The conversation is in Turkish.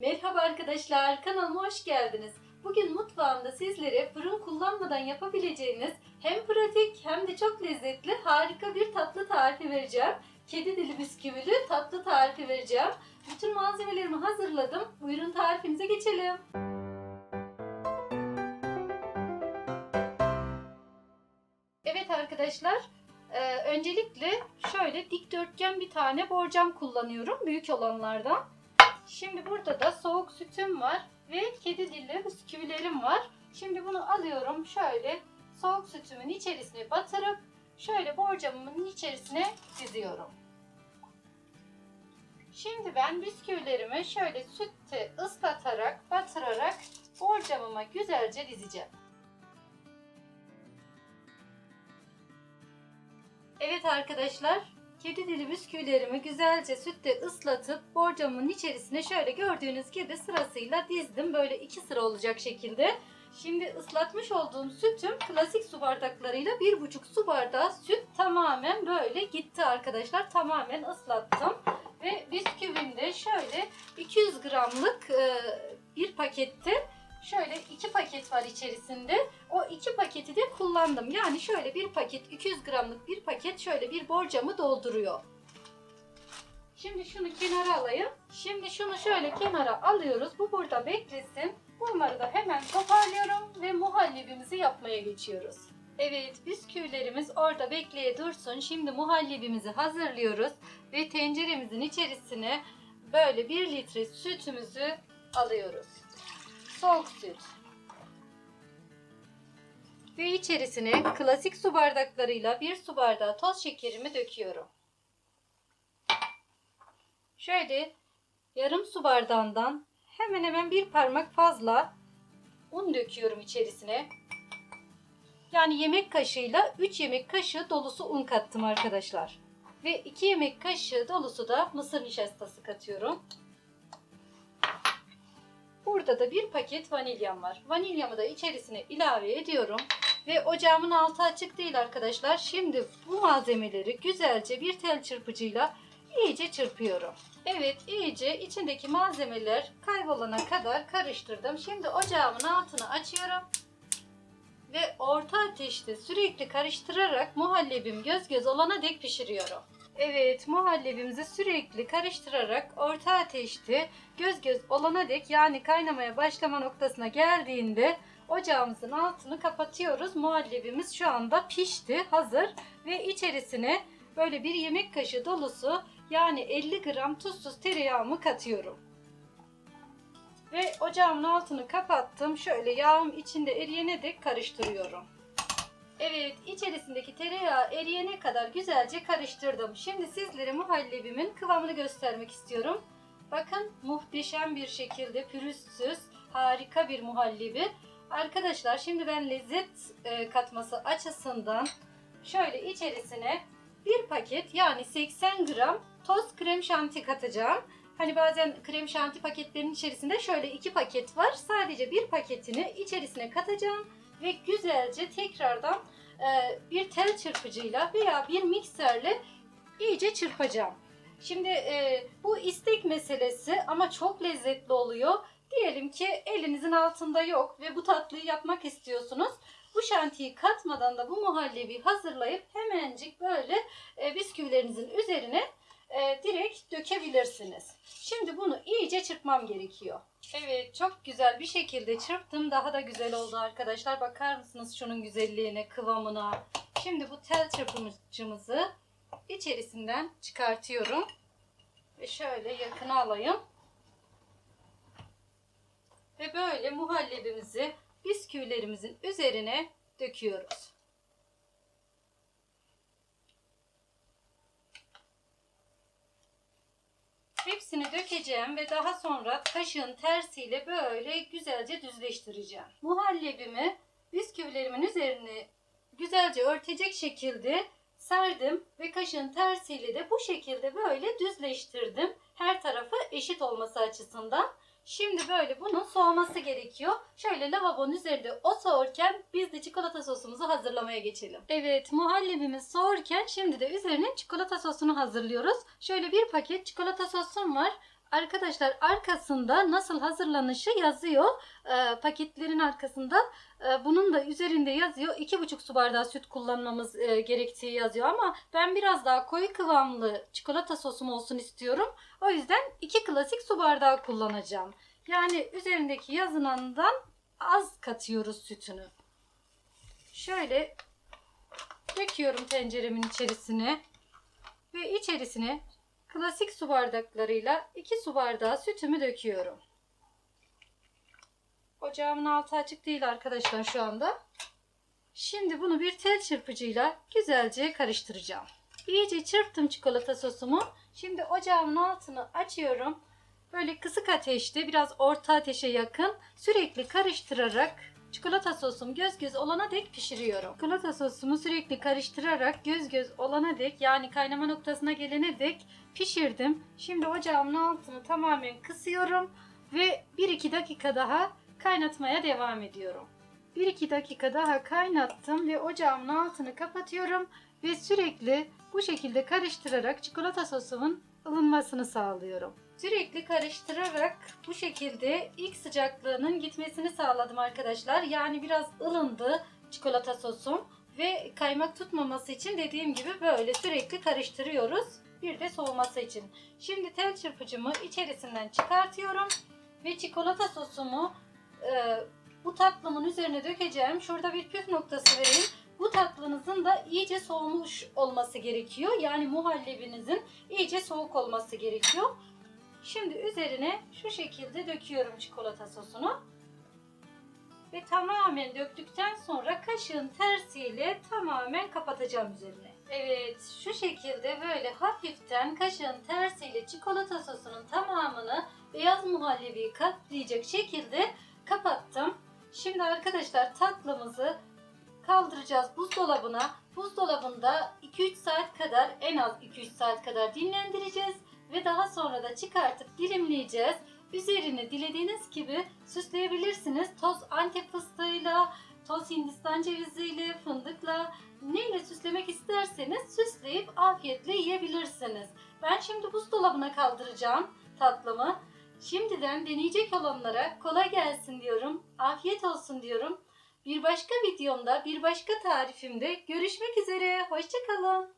Merhaba arkadaşlar, kanalıma hoş geldiniz. Bugün mutfağımda sizlere fırın kullanmadan yapabileceğiniz hem pratik hem de çok lezzetli harika bir tatlı tarifi vereceğim. Kedi dili bisküvili tatlı tarifi vereceğim. Bütün malzemelerimi hazırladım. Buyurun tarifimize geçelim. Evet arkadaşlar, e, öncelikle şöyle dikdörtgen bir tane borcam kullanıyorum. Büyük olanlardan. Şimdi burada da soğuk sütüm var ve kedi dilli bisküvilerim var. Şimdi bunu alıyorum şöyle soğuk sütümün içerisine batırıp şöyle borcamımın içerisine diziyorum. Şimdi ben bisküvilerimi şöyle sütte ıslatarak, batırarak borcamıma güzelce dizeceğim. Evet arkadaşlar, kedi dili bisküvilerimi güzelce sütte ıslatıp borcamın içerisine şöyle gördüğünüz gibi sırasıyla dizdim. Böyle iki sıra olacak şekilde. Şimdi ıslatmış olduğum sütüm klasik su bardaklarıyla bir buçuk su bardağı süt tamamen böyle gitti arkadaşlar. Tamamen ıslattım. Ve bisküvim de şöyle 200 gramlık e, bir pakette şöyle iki paket var içerisinde. O iki paketi de kullandım. Yani şöyle bir paket 200 gramlık bir paket şöyle bir borcamı dolduruyor. Şimdi şunu kenara alayım. Şimdi şunu şöyle kenara alıyoruz. Bu burada beklesin. Bunları da hemen toparlıyorum ve muhallebimizi yapmaya geçiyoruz. Evet bisküvilerimiz orada bekleye dursun. Şimdi muhallebimizi hazırlıyoruz ve tenceremizin içerisine böyle 1 litre sütümüzü alıyoruz. Soğuk süt. Ve içerisine klasik su bardaklarıyla bir su bardağı toz şekerimi döküyorum. Şöyle yarım su bardağından hemen hemen bir parmak fazla un döküyorum içerisine. Yani yemek kaşığıyla 3 yemek kaşığı dolusu un kattım arkadaşlar. Ve 2 yemek kaşığı dolusu da mısır nişastası katıyorum. Burada da bir paket vanilyam var. Vanilyamı da içerisine ilave ediyorum. Ve ocağımın altı açık değil arkadaşlar. Şimdi bu malzemeleri güzelce bir tel çırpıcıyla iyice çırpıyorum. Evet iyice içindeki malzemeler kaybolana kadar karıştırdım. Şimdi ocağımın altını açıyorum. Ve orta ateşte sürekli karıştırarak muhallebim göz göz olana dek pişiriyorum. Evet muhallebimizi sürekli karıştırarak orta ateşte göz göz olana dek yani kaynamaya başlama noktasına geldiğinde ocağımızın altını kapatıyoruz. Muhallebimiz şu anda pişti, hazır ve içerisine böyle bir yemek kaşığı dolusu yani 50 gram tuzsuz tereyağımı katıyorum. Ve ocağımın altını kapattım. Şöyle yağım içinde eriyene dek karıştırıyorum. Evet, içerisindeki tereyağı eriyene kadar güzelce karıştırdım. Şimdi sizlere muhallebimin kıvamını göstermek istiyorum. Bakın muhteşem bir şekilde pürüzsüz, harika bir muhallebi. Arkadaşlar şimdi ben lezzet e, katması açısından şöyle içerisine bir paket yani 80 gram toz krem şanti katacağım. Hani bazen krem şanti paketlerinin içerisinde şöyle iki paket var. Sadece bir paketini içerisine katacağım ve güzelce tekrardan e, bir tel çırpıcıyla veya bir mikserle iyice çırpacağım. Şimdi e, bu istek meselesi ama çok lezzetli oluyor. Diyelim ki elinizin altında yok ve bu tatlıyı yapmak istiyorsunuz. Bu şantiyi katmadan da bu muhallebi hazırlayıp hemencik böyle e, bisküvilerinizin üzerine e, direkt dökebilirsiniz. Şimdi bunu iyice çırpmam gerekiyor. Evet çok güzel bir şekilde çırptım. Daha da güzel oldu arkadaşlar. Bakar mısınız şunun güzelliğine, kıvamına. Şimdi bu tel çırpıcımızı içerisinden çıkartıyorum. Ve şöyle yakına alayım. Ve böyle muhallebimizi bisküvilerimizin üzerine döküyoruz. Hepsini dökeceğim ve daha sonra kaşığın tersiyle böyle güzelce düzleştireceğim. Muhallebimi bisküvilerimin üzerine güzelce örtecek şekilde serdim ve kaşığın tersiyle de bu şekilde böyle düzleştirdim. Her tarafı eşit olması açısından. Şimdi böyle bunun soğuması gerekiyor. Şöyle lavabonun üzerinde o soğurken biz de çikolata sosumuzu hazırlamaya geçelim. Evet muhallebimiz soğurken şimdi de üzerine çikolata sosunu hazırlıyoruz. Şöyle bir paket çikolata sosum var. Arkadaşlar arkasında nasıl hazırlanışı yazıyor. Ee, paketlerin arkasında e, bunun da üzerinde yazıyor. 2,5 su bardağı süt kullanmamız e, gerektiği yazıyor ama ben biraz daha koyu kıvamlı çikolata sosum olsun istiyorum. O yüzden 2 klasik su bardağı kullanacağım. Yani üzerindeki yazılandan az katıyoruz sütünü. Şöyle döküyorum tenceremin içerisine ve içerisine klasik su bardaklarıyla 2 su bardağı sütümü döküyorum. Ocağımın altı açık değil arkadaşlar şu anda. Şimdi bunu bir tel çırpıcıyla güzelce karıştıracağım. İyice çırptım çikolata sosumu. Şimdi ocağımın altını açıyorum. Böyle kısık ateşte biraz orta ateşe yakın sürekli karıştırarak çikolata sosum göz göz olana dek pişiriyorum. Çikolata sosumu sürekli karıştırarak göz göz olana dek yani kaynama noktasına gelene dek pişirdim. Şimdi ocağımın altını tamamen kısıyorum ve 1-2 dakika daha kaynatmaya devam ediyorum. 1-2 dakika daha kaynattım ve ocağımın altını kapatıyorum ve sürekli bu şekilde karıştırarak çikolata sosumun ılınmasını sağlıyorum. Sürekli karıştırarak bu şekilde ilk sıcaklığının gitmesini sağladım arkadaşlar. Yani biraz ılındı çikolata sosum ve kaymak tutmaması için dediğim gibi böyle sürekli karıştırıyoruz. Bir de soğuması için. Şimdi tel çırpıcımı içerisinden çıkartıyorum ve çikolata sosumu e, bu tatlımın üzerine dökeceğim. Şurada bir püf noktası vereyim. Bu tatlınızın da iyice soğumuş olması gerekiyor. Yani muhallebinizin iyice soğuk olması gerekiyor. Şimdi üzerine şu şekilde döküyorum çikolata sosunu. Ve tamamen döktükten sonra kaşığın tersiyle tamamen kapatacağım üzerine. Evet şu şekilde böyle hafiften kaşığın tersiyle çikolata sosunun tamamını beyaz muhallebiyi kaplayacak şekilde kapattım. Şimdi arkadaşlar tatlımızı kaldıracağız buzdolabına. Buzdolabında 2-3 saat kadar en az 2-3 saat kadar dinlendireceğiz ve daha sonra da çıkartıp dilimleyeceğiz. Üzerini dilediğiniz gibi süsleyebilirsiniz. Toz antep fıstığıyla, toz hindistan ceviziyle, fındıkla neyle süslemek isterseniz süsleyip afiyetle yiyebilirsiniz. Ben şimdi buzdolabına kaldıracağım tatlımı. Şimdiden deneyecek olanlara kolay gelsin diyorum. Afiyet olsun diyorum. Bir başka videomda, bir başka tarifimde görüşmek üzere. Hoşçakalın.